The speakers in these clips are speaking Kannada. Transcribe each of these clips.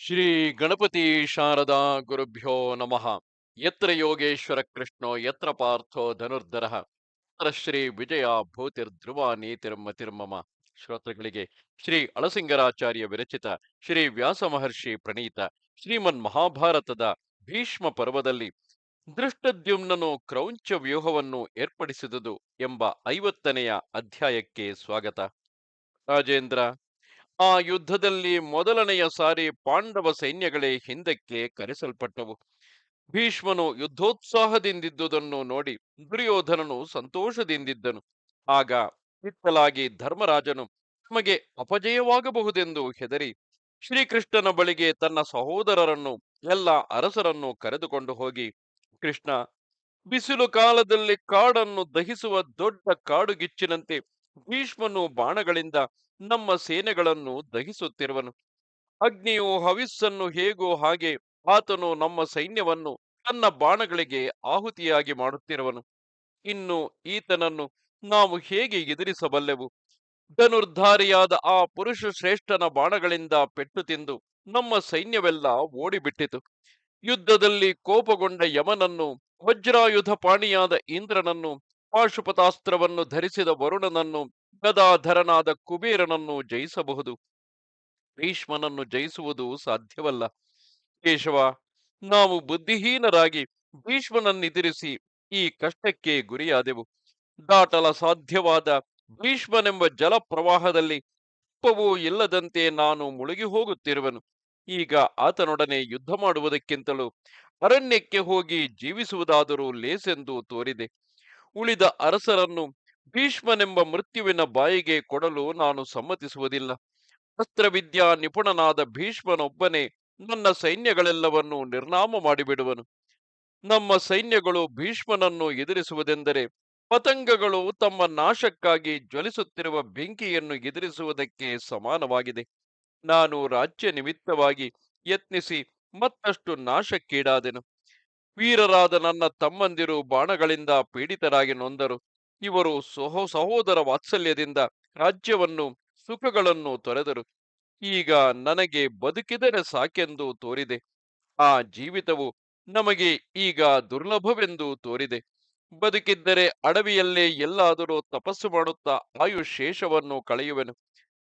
ಶ್ರೀ ಗಣಪತಿ ಶಾರದಾ ಗುರುಭ್ಯೋ ನಮಃ. ಯತ್ರ ಯೋಗೇಶ್ವರ ಕೃಷ್ಣೋ, ಯತ್ರ ಪಾರ್ಥೋ ಧನುರ್ಧರ. ಅತ್ರ ಶ್ರೀ ವಿಜಯ ಭೂತಿರ್ಧ್ರುವ ನೀತಿರ್ಮತಿರ್ಮಮ ಶ್ರೋತೃಗಳಿಗೆ ಶ್ರೀ ಅಳಸಿಂಗರಾಚಾರ್ಯ ವಿರಚಿತ ಶ್ರೀ ವ್ಯಾಸ ಮಹರ್ಷಿ ಪ್ರಣೀತ ಶ್ರೀಮನ್ ಮಹಾಭಾರತದ ಭೀಷ್ಮ ಪರ್ವದಲ್ಲಿ ದೃಷ್ಟದ್ಯುಮ್ನನು ಕ್ರೌಂಚ ವ್ಯೂಹವನ್ನು ಏರ್ಪಡಿಸಿದುದು ಎಂಬ ಐವತ್ತನೆಯ ಅಧ್ಯಾಯಕ್ಕೆ ಸ್ವಾಗತ. ರಾಜೇಂದ್ರ ಆ ಯುದ್ಧದಲ್ಲಿ ಮೊದಲನೆಯ ಸಾರಿ ಪಾಂಡವ ಸೈನ್ಯಗಳೇ ಹಿಂದಕ್ಕೆ ಕರೆಸಲ್ಪಟ್ಟವು. ಭೀಷ್ಮನು ಯುದ್ಧೋತ್ಸಾಹದಿಂದಿದ್ದುದನ್ನು ನೋಡಿ ದುರ್ಯೋಧನನು ಸಂತೋಷದಿಂದಿದ್ದನು. ಆಗ ಹಿತ್ತಲಾಗಿ ಧರ್ಮರಾಜನು ತಮಗೆ ಅಪಜಯವಾಗಬಹುದೆಂದು ಹೆದರಿ ಶ್ರೀಕೃಷ್ಣನ ಬಳಿಗೆ ತನ್ನ ಸಹೋದರರನ್ನು, ಎಲ್ಲ ಅರಸರನ್ನು ಕರೆದುಕೊಂಡು ಹೋಗಿ, ಕೃಷ್ಣ, ಬಿಸಿಲು ಕಾಲದಲ್ಲಿ ಕಾಡನ್ನು ದಹಿಸುವ ದೊಡ್ಡ ಕಾಡುಗಿಚ್ಚಿನಂತೆ ಭೀಷ್ಮನು ಬಾಣಗಳಿಂದ ನಮ್ಮ ಸೇನೆಗಳನ್ನು ದಹಿಸುತ್ತಿರುವನು. ಅಗ್ನಿಯು ಹವಿಸ್ಸನ್ನು ಹೇಗೋ ಹಾಗೆ ಆತನು ನಮ್ಮ ಸೈನ್ಯವನ್ನು ತನ್ನ ಬಾಣಗಳಿಗೆ ಆಹುತಿಯಾಗಿ ಮಾಡುತ್ತಿರುವನು. ಇನ್ನು ಈತನನ್ನು ನಾವು ಹೇಗೆ ಎದುರಿಸಬಲ್ಲೆವು? ಧನುರ್ಧಾರಿಯಾದ ಆ ಪುರುಷ ಶ್ರೇಷ್ಠನ ಬಾಣಗಳಿಂದ ಪೆಟ್ಟು ತಿಂದು ನಮ್ಮ ಸೈನ್ಯವೆಲ್ಲ ಓಡಿಬಿಟ್ಟಿತು. ಯುದ್ಧದಲ್ಲಿ ಕೋಪಗೊಂಡ ಯಮನನ್ನು, ವಜ್ರಾಯುಧ ಪಾಣಿಯಾದ ಇಂದ್ರನನ್ನು ಪಾಶುಪತಾಸ್ತ್ರವನ್ನು ಧರಿಸಿದ ವರುಣನನ್ನು ಗದಾಧರನಾದ ಕುಬೇರನನ್ನು ಜಯಿಸಬಹುದು. ಭೀಷ್ಮನನ್ನು ಜಯಿಸುವುದು ಸಾಧ್ಯವಲ್ಲ. ಕೇಶವ, ನಾವು ಬುದ್ಧಿಹೀನರಾಗಿ ಭೀಷ್ಮನನ್ನೆದುರಿಸಿ ಈ ಕಷ್ಟಕ್ಕೆ ಗುರಿಯಾದೆವು. ದಾಟಲ ಸಾಧ್ಯವಾದ ಭೀಷ್ಮನೆಂಬ ಜಲ ಪ್ರವಾಹದಲ್ಲಿ ತುಪ್ಪವೂ ಇಲ್ಲದಂತೆ ನಾನು ಮುಳುಗಿ ಹೋಗುತ್ತಿರುವನು. ಈಗ ಆತನೊಡನೆ ಯುದ್ಧ ಮಾಡುವುದಕ್ಕಿಂತಲೂ ಅರಣ್ಯಕ್ಕೆ ಹೋಗಿ ಜೀವಿಸುವುದಾದರೂ ಲೇಸೆಂದು ತೋರಿದೆ. ಉಳಿದ ಅರಸರನ್ನು ಭೀಷ್ಮನೆಂಬ ಮೃತ್ಯುವಿನ ಬಾಯಿಗೆ ಕೊಡಲು ನಾನು ಸಮ್ಮತಿಸುವುದಿಲ್ಲ. ಅಸ್ತ್ರವಿದ್ಯಾ ನಿಪುಣನಾದ ಭೀಷ್ಮನೊಬ್ಬನೇ ನನ್ನ ಸೈನ್ಯಗಳೆಲ್ಲವನ್ನು ನಿರ್ನಾಮ ಮಾಡಿಬಿಡುವನು. ನಮ್ಮ ಸೈನ್ಯಗಳು ಭೀಷ್ಮನನ್ನು ಎದುರಿಸುವುದೆಂದರೆ ಪತಂಗಗಳು ತಮ್ಮ ನಾಶಕ್ಕಾಗಿ ಜ್ವಲಿಸುತ್ತಿರುವ ಬೆಂಕಿಯನ್ನು ಎದುರಿಸುವುದಕ್ಕೆ ಸಮಾನವಾಗಿದೆ. ನಾನು ರಾಜ್ಯ ನಿಮಿತ್ತವಾಗಿ ಯತ್ನಿಸಿ ಮತ್ತಷ್ಟು ನಾಶಕ್ಕೀಡಾದೆನು. ವೀರರಾದ ನನ್ನ ತಮ್ಮಂದಿರು ಬಾಣಗಳಿಂದ ಪೀಡಿತರಾಗಿ ನೊಂದರು. ಇವರು ಸಹೋ, ಸಹೋದರ ವಾತ್ಸಲ್ಯದಿಂದ ರಾಜ್ಯವನ್ನು, ಸುಖಗಳನ್ನು ತೊರೆದರು. ಈಗ ನನಗೆ ಬದುಕಿದರೆ ಸಾಕೆಂದು ತೋರಿದೆ. ಆ ಜೀವಿತವು ನಮಗೆ ಈಗ ದುರ್ಲಭವೆಂದು ತೋರಿದೆ. ಬದುಕಿದ್ದರೆ ಅಡವಿಯಲ್ಲೇ ಎಲ್ಲಾದರೂ ತಪಸ್ಸು ಮಾಡುತ್ತಾ ಆಯುಶೇಷವನ್ನು ಕಳೆಯುವೆನು.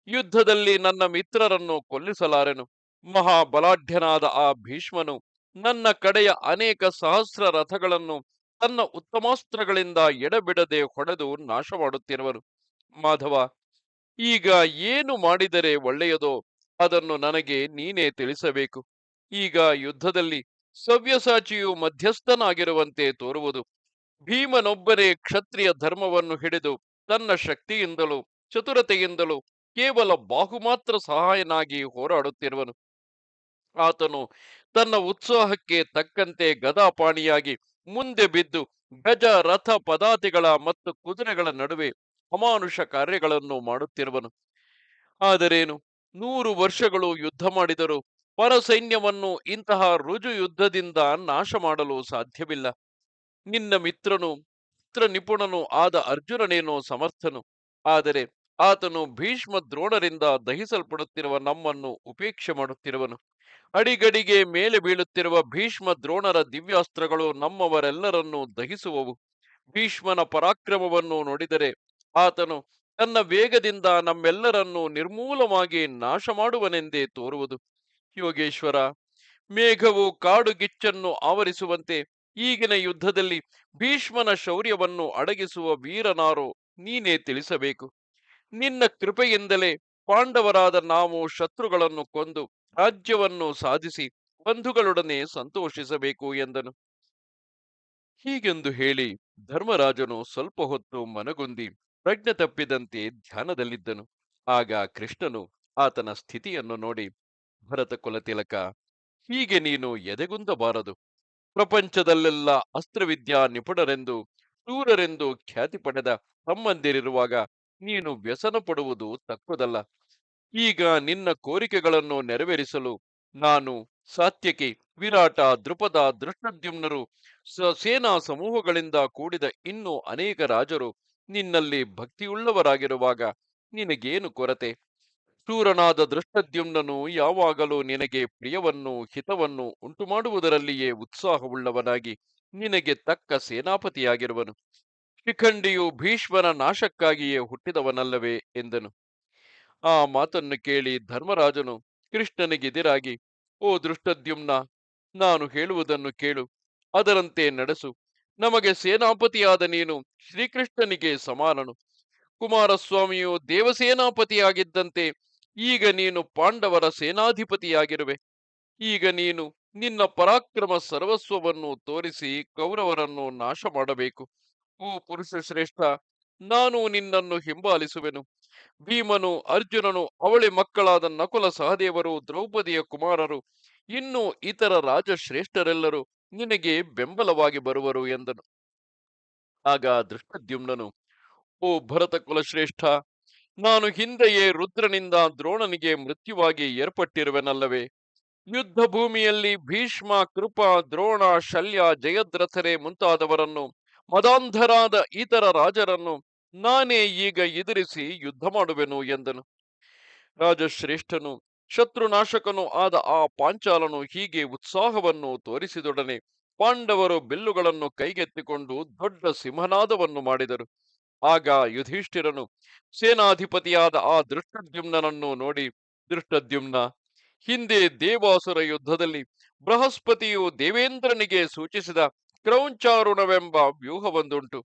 ಯುದ್ಧದಲ್ಲಿ ನನ್ನ ಮಿತ್ರರನ್ನು ಕೊಲ್ಲಿಸಲಾರೆನು. ಮಹಾಬಲಾಢ್ಯನಾದ ಆ ಭೀಷ್ಮನು ನನ್ನ ಕಡೆಯ ಅನೇಕ ಸಹಸ್ರ ರಥಗಳನ್ನು ತನ್ನ ಉತ್ತಮಾಸ್ತ್ರಗಳಿಂದ ಎಡಬಿಡದೆ ಹೊಡೆದು ನಾಶ ಮಾಡುತ್ತಿರುವರು. ಮಾಧವ, ಈಗ ಏನು ಮಾಡಿದರೆ ಒಳ್ಳೆಯದೋ ಅದನ್ನು ನನಗೆ ನೀನೇ ತಿಳಿಸಬೇಕು. ಈಗ ಯುದ್ಧದಲ್ಲಿ ಸವ್ಯಸಾಚಿಯು ಮಧ್ಯಸ್ಥನಾಗಿರುವಂತೆ ತೋರುವುದು. ಭೀಮನೊಬ್ಬರೇ ಕ್ಷತ್ರಿಯ ಧರ್ಮವನ್ನು ಹಿಡಿದು ತನ್ನ ಶಕ್ತಿಯಿಂದಲೂ ಚತುರತೆಯಿಂದಲೂ ಕೇವಲ ಬಾಹುಮಾತ್ರ ಸಹಾಯನಾಗಿ ಹೋರಾಡುತ್ತಿರುವನು. ಆತನು ತನ್ನ ಉತ್ಸಾಹಕ್ಕೆ ತಕ್ಕಂತೆ ಗದಾಪಾಣಿಯಾಗಿ ಮುಂದೆ ಬಿದ್ದು ಗಜ ರಥ ಪದಾತಿಗಳ ಮತ್ತು ಕುದುರೆಗಳ ನಡುವೆ ಅಮಾನುಷ ಕಾರ್ಯಗಳನ್ನು ಮಾಡುತ್ತಿರುವನು. ಆದರೇನು? ನೂರು ವರ್ಷಗಳು ಯುದ್ಧ ಮಾಡಿದರೂ ಪರಸೈನ್ಯವನ್ನು ಇಂತಹ ರುಜು ಯುದ್ಧದಿಂದ ನಾಶ ಮಾಡಲು ಸಾಧ್ಯವಿಲ್ಲ. ನಿನ್ನ ಮಿತ್ರನು ಮಿತ್ರ ನಿಪುಣನು ಆದ ಅರ್ಜುನನೇನೋ ಸಮರ್ಥನು. ಆದರೆ ಆತನು ಭೀಷ್ಮ ದ್ರೋಣರಿಂದ ದಹಿಸಲ್ಪಡುತ್ತಿರುವ ನಮ್ಮನ್ನು ಉಪೇಕ್ಷೆ ಮಾಡುತ್ತಿರುವನು. ಅಡಿಗಡಿಗೆ ಮೇಲೆ ಬೀಳುತ್ತಿರುವ ಭೀಷ್ಮ ದ್ರೋಣರ ದಿವ್ಯಾಸ್ತ್ರಗಳು ನಮ್ಮವರೆಲ್ಲರನ್ನೂ ದಹಿಸುವವು. ಭೀಷ್ಮನ ಪರಾಕ್ರಮವನ್ನು ನೋಡಿದರೆ ಆತನು ತನ್ನ ವೇಗದಿಂದ ನಮ್ಮೆಲ್ಲರನ್ನು ನಿರ್ಮೂಲವಾಗಿ ನಾಶ ಮಾಡುವನೆಂದೇ ತೋರುವುದು. ಯೋಗೇಶ್ವರ, ಮೇಘವು ಕಾಡುಗಿಚ್ಚನ್ನು ಆವರಿಸುವಂತೆ ಈಗಿನ ಯುದ್ಧದಲ್ಲಿ ಭೀಷ್ಮನ ಶೌರ್ಯವನ್ನು ಅಡಗಿಸುವ ವೀರನಾರೋ ನೀನೇ ತಿಳಿಸಬೇಕು. ನಿನ್ನ ಕೃಪೆಯಿಂದಲೇ ಪಾಂಡವರಾದ ನಾವು ಶತ್ರುಗಳನ್ನು ಕೊಂದು ರಾಜ್ಯವನ್ನು ಸಾಧಿಸಿ ಬಂಧುಗಳೊಡನೆ ಸಂತೋಷಿಸಬೇಕು ಎಂದನು. ಹೀಗೆಂದು ಹೇಳಿ ಧರ್ಮರಾಜನು ಸ್ವಲ್ಪ ಹೊತ್ತು ಮನಗುಂದಿ ಪ್ರಜ್ಞೆ ತಪ್ಪಿದಂತೆ ಧ್ಯಾನದಲ್ಲಿದ್ದನು. ಆಗ ಕೃಷ್ಣನು ಆತನ ಸ್ಥಿತಿಯನ್ನು ನೋಡಿ, ಭರತ ಕುಲತಿಲಕ ಹೀಗೆ ನೀನು ಎದೆಗುಂದಬಾರದು. ಪ್ರಪಂಚದಲ್ಲೆಲ್ಲ ಅಸ್ತ್ರವಿದ್ಯಾ ನಿಪುಣರೆಂದು, ಶೂರರೆಂದು ಖ್ಯಾತಿ ಪಡೆದ ತಮ್ಮಂದಿರಿರುವಾಗ ನೀನು ವ್ಯಸನ ಪಡುವುದು ತಕ್ಕುದಲ್ಲ ಈಗ ನಿನ್ನ ಕೋರಿಕೆಗಳನ್ನು ನೆರವೇರಿಸಲು ನಾನು ಸಾತ್ಯಕಿ ವಿರಾಟ ದೃಪದ ದೃಷ್ಟದ್ಯುಮ್ನರು ಸೇನಾ ಸಮೂಹಗಳಿಂದ ಕೂಡಿದ ಇನ್ನೂ ಅನೇಕ ರಾಜರು ನಿನ್ನಲ್ಲಿ ಭಕ್ತಿಯುಳ್ಳವರಾಗಿರುವಾಗ ನಿನಗೇನು ಕೊರತೆ? ಶೂರನಾದ ದೃಷ್ಟದ್ಯುಮ್ನನು ಯಾವಾಗಲೂ ನಿನಗೆ ಪ್ರಿಯವನ್ನು, ಹಿತವನ್ನು ಉಂಟುಮಾಡುವುದರಲ್ಲಿಯೇ ಉತ್ಸಾಹವುಳ್ಳವನಾಗಿ ನಿನಗೆ ತಕ್ಕ ಸೇನಾಪತಿಯಾಗಿರುವನು. ಶಿಖಂಡಿಯು ಭೀಷ್ಮನ ನಾಶಕ್ಕಾಗಿಯೇ ಹುಟ್ಟಿದವನಲ್ಲವೇ ಎಂದನು. ಆ ಮಾತನ್ನು ಕೇಳಿ ಧರ್ಮರಾಜನು ಕೃಷ್ಣನಿಗೆದಿರಾಗಿ, ಓ ದೃಷ್ಟದ್ಯುಮ್ನ, ನಾನು ಹೇಳುವುದನ್ನು ಕೇಳು, ಅದರಂತೆ ನಡೆಸು. ನಮಗೆ ಸೇನಾಪತಿಯಾದ ನೀನು ಶ್ರೀಕೃಷ್ಣನಿಗೆ ಸಮಾನನು. ಕುಮಾರಸ್ವಾಮಿಯು ದೇವಸೇನಾಪತಿಯಾಗಿದ್ದಂತೆ ಈಗ ನೀನು ಪಾಂಡವರ ಸೇನಾಧಿಪತಿಯಾಗಿರುವೆ. ಈಗ ನೀನು ನಿನ್ನ ಪರಾಕ್ರಮ ಸರ್ವಸ್ವವನ್ನು ತೋರಿಸಿ ಕೌರವರನ್ನು ನಾಶ ಮಾಡಬೇಕು ಓ ಪುರುಷ ಶ್ರೇಷ್ಠ ನಾನು ನಿನ್ನನ್ನು ಹಿಂಬಾಲಿಸುವೆನು. ಭೀಮನು, ಅರ್ಜುನನು, ಅವಳಿ ಮಕ್ಕಳಾದ ನಕುಲ ಸಹದೇವರು, ದ್ರೌಪದಿಯ ಕುಮಾರರು, ಇನ್ನು ಇತರ ರಾಜಶ್ರೇಷ್ಠರೆಲ್ಲರೂ ನಿನಗೆ ಬೆಂಬಲವಾಗಿ ಬರುವರು ಎಂದನು. ಆಗ ದೃಷ್ಟದ್ಯುಮ್ನನು, ಓ ಭರತ ಕುಲಶ್ರೇಷ್ಠ, ನಾನು ಹಿಂದೆಯೇ ರುದ್ರನಿಂದ ದ್ರೋಣನಿಗೆ ಮೃತ್ಯುವಾಗಿ ಏರ್ಪಟ್ಟಿರುವೆನಲ್ಲವೇ? ಯುದ್ಧ ಭೂಮಿಯಲ್ಲಿ ಭೀಷ್ಮ, ಕೃಪ, ದ್ರೋಣ, ಶಲ್ಯ, ಜಯದ್ರಥರೆ ಮುಂತಾದವರನ್ನು ಮದಾಂಧರಾದ ಇತರ ರಾಜರನ್ನು ನಾನೇ ಈಗ ಎದುರಿಸಿ ಯುದ್ಧ ಮಾಡುವೆನು ಎಂದನು. ರಾಜಶ್ರೇಷ್ಠನು, ಶತ್ರುನಾಶಕನು ಆದ ಆ ಪಾಂಚಾಲನು ಹೀಗೆ ಉತ್ಸಾಹವನ್ನು ತೋರಿಸಿದೊಡನೆ ಪಾಂಡವರು ಬಿಲ್ಲುಗಳನ್ನು ಕೈಗೆತ್ತಿಕೊಂಡು ದೊಡ್ಡ ಸಿಂಹನಾದವನ್ನು ಮಾಡಿದರು. ಆಗ ಯುಧಿಷ್ಠಿರನು, ಸೇನಾಧಿಪತಿಯಾದ ಆ ದೃಷ್ಟದ್ಯುಮ್ನನನ್ನು ನೋಡಿ, ದೃಷ್ಟದ್ಯುಮ್ನ, ಹಿಂದೆ ದೇವಾಸುರ ಯುದ್ಧದಲ್ಲಿ ಬೃಹಸ್ಪತಿಯು ದೇವೇಂದ್ರನಿಗೆ ಸೂಚಿಸಿದ ಕ್ರೌಂಚಾರುಣವೆಂಬ ವ್ಯೂಹವೊಂದುಂಟು.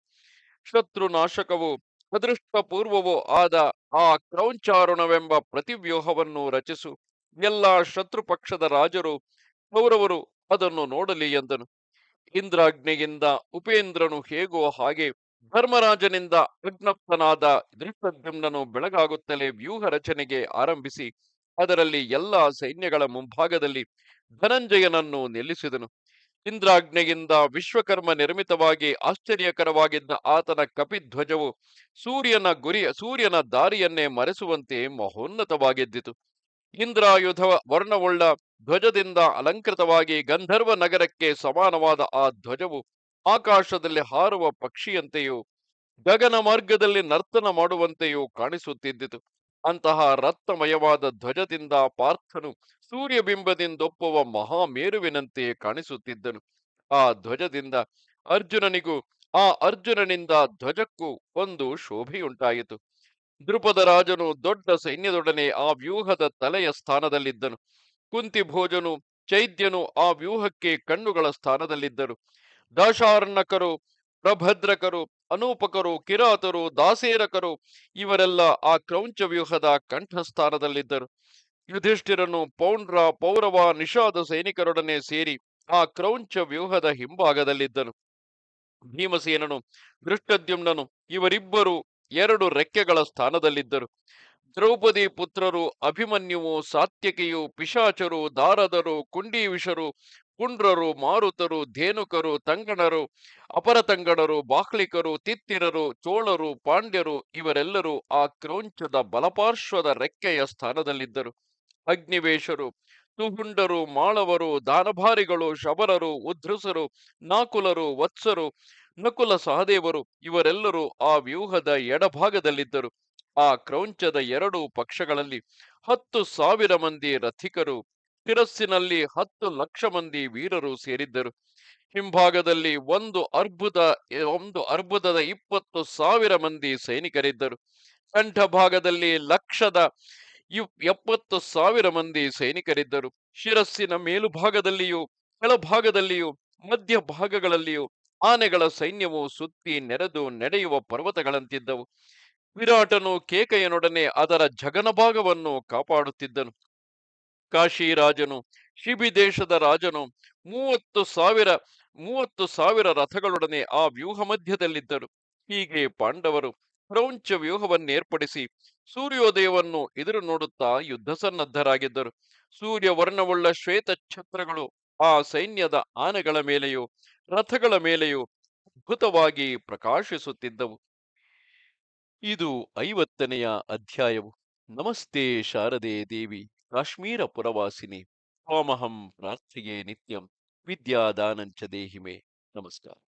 ಶತ್ರುನಾಶಕವು, ಅದೃಷ್ಟಪೂರ್ವವೂ ಆದ ಆ ಕ್ರೌಂಚಾರುಣವೆಂಬ ಪ್ರತಿವ್ಯೂಹವನ್ನು ರಚಿಸು. ಎಲ್ಲ ಶತ್ರು ಪಕ್ಷದ ರಾಜರು ಕೌರವರು ಅದನ್ನು ನೋಡಲಿ ಎಂದನು. ಇಂದ್ರಾಜ್ಞೆಯಿಂದ ಉಪೇಂದ್ರನು ಹೇಗೋ ಹಾಗೆ ಧರ್ಮರಾಜನಿಂದ ಅಜ್ಞಪ್ತನಾದ ದೃಷ್ಟದ್ಯುಮ್ನನು ಬೆಳಗಾಗುತ್ತಲೇ ವ್ಯೂಹ ರಚನೆಗೆ ಆರಂಭಿಸಿ, ಅದರಲ್ಲಿ ಎಲ್ಲ ಸೈನ್ಯಗಳ ಮುಂಭಾಗದಲ್ಲಿ ಧನಂಜಯನನ್ನು ನಿಲ್ಲಿಸಿದನು. ಇಂದ್ರಾಜ್ಞೆಯಿಂದ ವಿಶ್ವಕರ್ಮ ನಿರ್ಮಿತವಾಗಿ ಆಶ್ಚರ್ಯಕರವಾಗಿದ್ದ ಆತನ ಕಪಿಧ್ವಜವು ಸೂರ್ಯನ ಗುರಿ, ಸೂರ್ಯನ ದಾರಿಯನ್ನೇ ಮರೆಸುವಂತೆ ಮಹೋನ್ನತವಾಗಿದ್ದಿತು. ಇಂದ್ರಾಯುಧ ವರ್ಣವುಳ್ಳ ಧ್ವಜದಿಂದ ಅಲಂಕೃತವಾಗಿ ಗಂಧರ್ವ ನಗರಕ್ಕೆ ಸಮಾನವಾದ ಆ ಧ್ವಜವು ಆಕಾಶದಲ್ಲಿ ಹಾರುವ ಪಕ್ಷಿಯಂತೆಯೂ, ಗಗನ ಮಾರ್ಗದಲ್ಲಿ ನರ್ತನ ಮಾಡುವಂತೆಯೂ ಕಾಣಿಸುತ್ತಿದ್ದಿತು. ಅಂತಹ ರತ್ನಮಯವಾದ ಧ್ವಜದಿಂದ ಪಾರ್ಥನು ಸೂರ್ಯಬಿಂಬದಿಂದೊಪ್ಪುವ ಮಹಾಮೇರುವಿನಂತೆ ಕಾಣಿಸುತ್ತಿದ್ದನು. ಆ ಧ್ವಜದಿಂದ ಅರ್ಜುನನಿಗೂ, ಆ ಅರ್ಜುನನಿಂದ ಧ್ವಜಕ್ಕೂ ಒಂದು ಶೋಭೆಯುಂಟಾಯಿತು. ದೃಪದ ರಾಜನು ದೊಡ್ಡ ಸೈನ್ಯದೊಡನೆ ಆ ವ್ಯೂಹದ ತಲೆಯ ಸ್ಥಾನದಲ್ಲಿದ್ದನು. ಕುಂತಿ ಭೋಜನು ಚೈದ್ಯನು ಆ ವ್ಯೂಹಕ್ಕೆ ಕಣ್ಣುಗಳ ಸ್ಥಾನದಲ್ಲಿದ್ದರು. ದಾಶಾರ್ಣಕರು, ಪ್ರಭದ್ರಕರು, ಅನೂಪಕರು, ಕಿರಾತರು, ದಾಸೇರಕರು ಇವರೆಲ್ಲ ಆ ಕ್ರೌಂಚ ವ್ಯೂಹದ ಕಂಠಸ್ಥಾನದಲ್ಲಿದ್ದರು. ಯುಧಿಷ್ಠಿರನು ಪೌಂಡ್ರ ಪೌರವ ನಿಷಾದ ಸೈನಿಕರೊಡನೆ ಸೇರಿ ಆ ಕ್ರೌಂಚ ವ್ಯೂಹದ ಹಿಂಭಾಗದಲ್ಲಿದ್ದನು. ಭೀಮಸೇನನು ದೃಷ್ಟದ್ಯುಮ್ನನು ಇವರಿಬ್ಬರು ಎರಡು ರೆಕ್ಕೆಗಳ ಸ್ಥಾನದಲ್ಲಿದ್ದರು. ದ್ರೌಪದಿ ಪುತ್ರರು ಅಭಿಮನ್ಯುವು ಸಾತ್ಯಕಿಯು ಪಿಶಾಚರು ದಾರದರು ಕುಂಡೀವಿಷರು ಕುಂಡ್ರರು ಮಾರುತರು ಧೇನುಕರು ತಂಗಣರು ಅಪರತಂಗಣರು ಬಾಹ್ಲಿಕರು ತಿತ್ತಿರರು ಚೋಳರು ಪಾಂಡ್ಯರು ಇವರೆಲ್ಲರೂ ಆ ಕ್ರೌಂಚದ ಬಲಪಾರ್ಶ್ವದ ರೆಕ್ಕೆಯ ಸ್ಥಾನದಲ್ಲಿದ್ದರು. ಅಗ್ನಿವೇಶರು ತುಹುಂಡರು ಮಾಳವರು, ದಾನಭಾರಿಗಳು, ಶಬರರು ಉದ್ರಸರು ನಾಕುಲರು, ವತ್ಸರು, ನಕುಲ ಸಹದೇವರು ಇವರೆಲ್ಲರೂ ಆ ವ್ಯೂಹದ ಎಡಭಾಗದಲ್ಲಿದ್ದರು. ಆ ಕ್ರೌಂಚದ ಎರಡು ಪಕ್ಷಗಳಲ್ಲಿ ಹತ್ತು ಸಾವಿರ ಮಂದಿ ರಥಿಕರು ತಿರಸ್ಸಿನಲ್ಲಿ ಹತ್ತು ಲಕ್ಷ ಮಂದಿ ವೀರರು ಸೇರಿದ್ದರು. ಹಿಂಭಾಗದಲ್ಲಿ ಒಂದು ಅರ್ಬುದ, ಒಂದು ಅರ್ಬುದದ ಇಪ್ಪತ್ತು ಸಾವಿರ ಮಂದಿ ಸೈನಿಕರಿದ್ದರು. ಕಂಠಭಾಗದಲ್ಲಿ ಲಕ್ಷದ ಎಪ್ಪತ್ತು ಸಾವಿರ ಮಂದಿ ಸೈನಿಕರಿದ್ದರು. ಶಿರಸ್ಸಿನ ಮೇಲುಭಾಗದಲ್ಲಿಯೂ, ಕೆಳಭಾಗದಲ್ಲಿಯೂ, ಮಧ್ಯ ಭಾಗಗಳಲ್ಲಿಯೂ ಆನೆಗಳ ಸೈನ್ಯವು ಸುತ್ತಿ ನೆರೆದು ನಡೆಯುವ ಪರ್ವತಗಳಂತಿದ್ದವು. ವಿರಾಟನು ಕೇಕೆಯನೊಡನೆ ಅದರ ಜಗನಭಾಗವನ್ನು ಕಾಪಾಡುತ್ತಿದ್ದನು. ಕಾಶಿರಾಜನು ಶಿಬಿ ದೇಶದ ರಾಜನು ಮೂವತ್ತು ಸಾವಿರ ಮೂವತ್ತು ಸಾವಿರ ರಥಗಳೊಡನೆ ಆ ವ್ಯೂಹ ಮಧ್ಯದಲ್ಲಿದ್ದರು ಹೀಗೆ ಪಾಂಡವರು ಪ್ರೌಂಚ ವ್ಯೂಹವನ್ನೇರ್ಪಡಿಸಿ ಸೂರ್ಯೋದಯವನ್ನು ಎದುರು ನೋಡುತ್ತಾ ಯುದ್ಧ ಸನ್ನದ್ಧರಾಗಿದ್ದರು. ಸೂರ್ಯ ವರ್ಣವುಳ್ಳ ಶ್ವೇತ ಛತ್ರಗಳು ಆ ಸೈನ್ಯದ ಆನೆಗಳ ಮೇಲೆಯೂ, ರಥಗಳ ಮೇಲೆಯೂ ಅದ್ಭುತವಾಗಿ ಪ್ರಕಾಶಿಸುತ್ತಿದ್ದವು. ಇದು ಐವತ್ತನೆಯ ಅಧ್ಯಾಯವು. ನಮಸ್ತೆ ಶಾರದೆ ದೇವಿ, ಕಾಶ್ಮೀರ ಪುರವಾಸಿನಿ. ಸೋಮಹಂ ಪ್ರಾರ್ಥಿಯೇ ನಿತ್ಯಂ. ವಿದ್ಯಾದಾನಂಚ ದೇಹಿಮೆ. ನಮಸ್ಕಾರ.